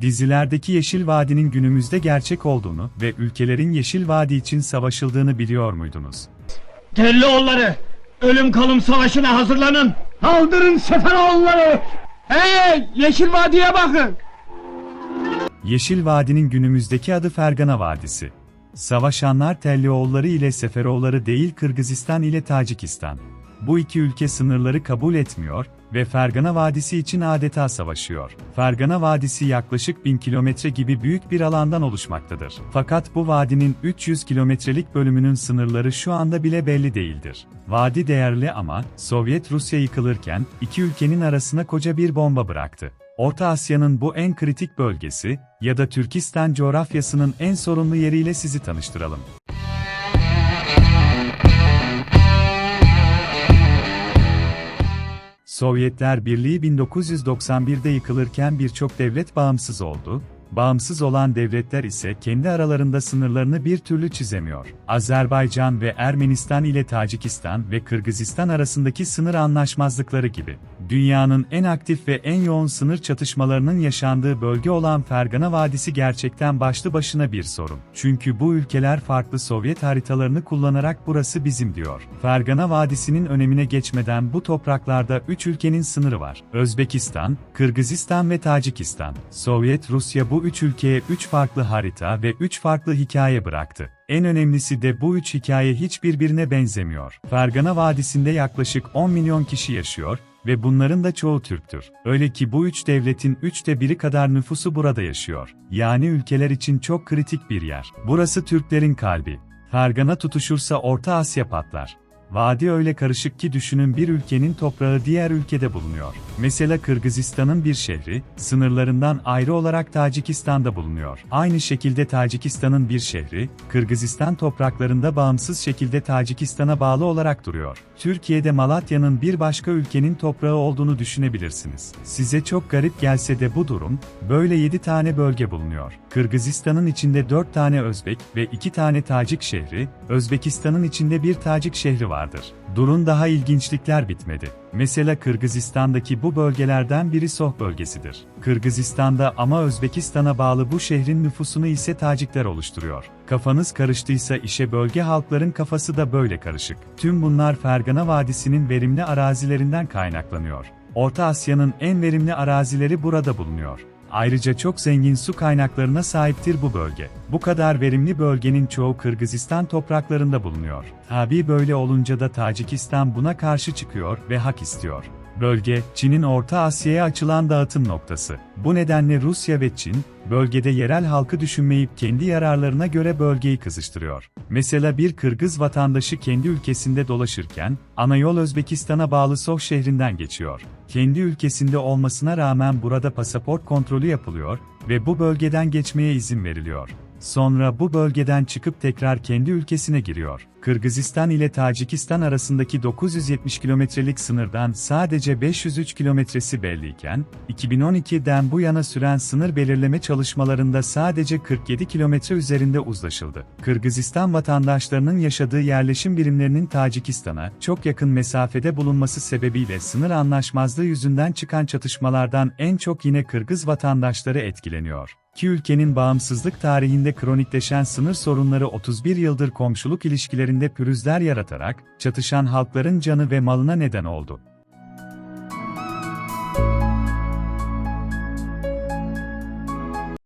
Dizilerdeki Yeşil Vadi'nin günümüzde gerçek olduğunu ve ülkelerin Yeşil Vadi için savaşıldığını biliyor muydunuz? Telloğulları, ölüm kalım savaşına hazırlanın. Kaldırın Seferoğulları. Hey, Yeşil Vadi'ye bakın. Yeşil Vadi'nin günümüzdeki adı Fergana Vadisi. Savaşanlar Tellioğulları ile Seferoğulları değil Kırgızistan ile Tacikistan. Bu iki ülke sınırları kabul etmiyor ve Fergana Vadisi için adeta savaşıyor. Fergana Vadisi yaklaşık 1000 kilometre gibi büyük bir alandan oluşmaktadır. Fakat bu vadinin 300 kilometrelik bölümünün sınırları şu anda bile belli değildir. Vadi değerli ama Sovyet Rusya yıkılırken iki ülkenin arasına koca bir bomba bıraktı. Orta Asya'nın bu en kritik bölgesi ya da Türkistan coğrafyasının en sorunlu yeriyle sizi tanıştıralım. Sovyetler Birliği 1991'de yıkılırken birçok devlet bağımsız oldu, bağımsız olan devletler ise kendi aralarında sınırlarını bir türlü çizemiyor. Azerbaycan ve Ermenistan ile Tacikistan ve Kırgızistan arasındaki sınır anlaşmazlıkları gibi. Dünyanın en aktif ve en yoğun sınır çatışmalarının yaşandığı bölge olan Fergana Vadisi gerçekten başlı başına bir sorun. Çünkü bu ülkeler farklı Sovyet haritalarını kullanarak burası bizim diyor. Fergana Vadisi'nin önemine geçmeden bu topraklarda 3 ülkenin sınırı var. Özbekistan, Kırgızistan ve Tacikistan. Sovyet Rusya bu üç ülkeye 3 farklı harita ve 3 farklı hikaye bıraktı. En önemlisi de bu üç hikaye hiç birbirine benzemiyor. Fergana Vadisi'nde yaklaşık 10 milyon kişi yaşıyor ve bunların da çoğu Türktür. Öyle ki bu üç devletin üçte biri kadar nüfusu burada yaşıyor. Yani ülkeler için çok kritik bir yer. Burası Türklerin kalbi. Fergana tutuşursa Orta Asya patlar. Vadi öyle karışık ki düşünün bir ülkenin toprağı diğer ülkede bulunuyor. Mesela Kırgızistan'ın bir şehri, sınırlarından ayrı olarak Tacikistan'da bulunuyor. Aynı şekilde Tacikistan'ın bir şehri, Kırgızistan topraklarında bağımsız şekilde Tacikistan'a bağlı olarak duruyor. Türkiye'de Malatya'nın bir başka ülkenin toprağı olduğunu düşünebilirsiniz. Size çok garip gelse de bu durum, böyle 7 tane bölge bulunuyor. Kırgızistan'ın içinde 4 tane Özbek ve 2 tane Tacik şehri, Özbekistan'ın içinde bir Tacik şehri vardır. Durun daha ilginçlikler bitmedi. Mesela Kırgızistan'daki bu bölgelerden biri Soh bölgesidir. Kırgızistan'da ama Özbekistan'a bağlı bu şehrin nüfusunu ise Tacikler oluşturuyor. Kafanız karıştıysa işe bölge halkların kafası da böyle karışık. Tüm bunlar Fergana Vadisi'nin verimli arazilerinden kaynaklanıyor. Orta Asya'nın en verimli arazileri burada bulunuyor. Ayrıca çok zengin su kaynaklarına sahiptir bu bölge. Bu kadar verimli bölgenin çoğu Kırgızistan topraklarında bulunuyor. Tabi böyle olunca da Tacikistan buna karşı çıkıyor ve hak istiyor. Bölge, Çin'in Orta Asya'ya açılan dağıtım noktası. Bu nedenle Rusya ve Çin, bölgede yerel halkı düşünmeyip kendi yararlarına göre bölgeyi kızıştırıyor. Mesela bir Kırgız vatandaşı kendi ülkesinde dolaşırken, ana yol Özbekistan'a bağlı Soh şehrinden geçiyor. Kendi ülkesinde olmasına rağmen burada pasaport kontrolü yapılıyor ve bu bölgeden geçmeye izin veriliyor. Sonra bu bölgeden çıkıp tekrar kendi ülkesine giriyor. Kırgızistan ile Tacikistan arasındaki 970 kilometrelik sınırdan sadece 503 kilometresi belliyken, 2012'den bu yana süren sınır belirleme çalışmalarında sadece 47 kilometre üzerinde uzlaşıldı. Kırgızistan vatandaşlarının yaşadığı yerleşim birimlerinin Tacikistan'a çok yakın mesafede bulunması sebebiyle sınır anlaşmazlığı yüzünden çıkan çatışmalardan en çok yine Kırgız vatandaşları etkileniyor. İki ülkenin bağımsızlık tarihinde kronikleşen sınır sorunları 31 yıldır komşuluk ilişkilerinde pürüzler yaratarak, çatışan halkların canı ve malına neden oldu.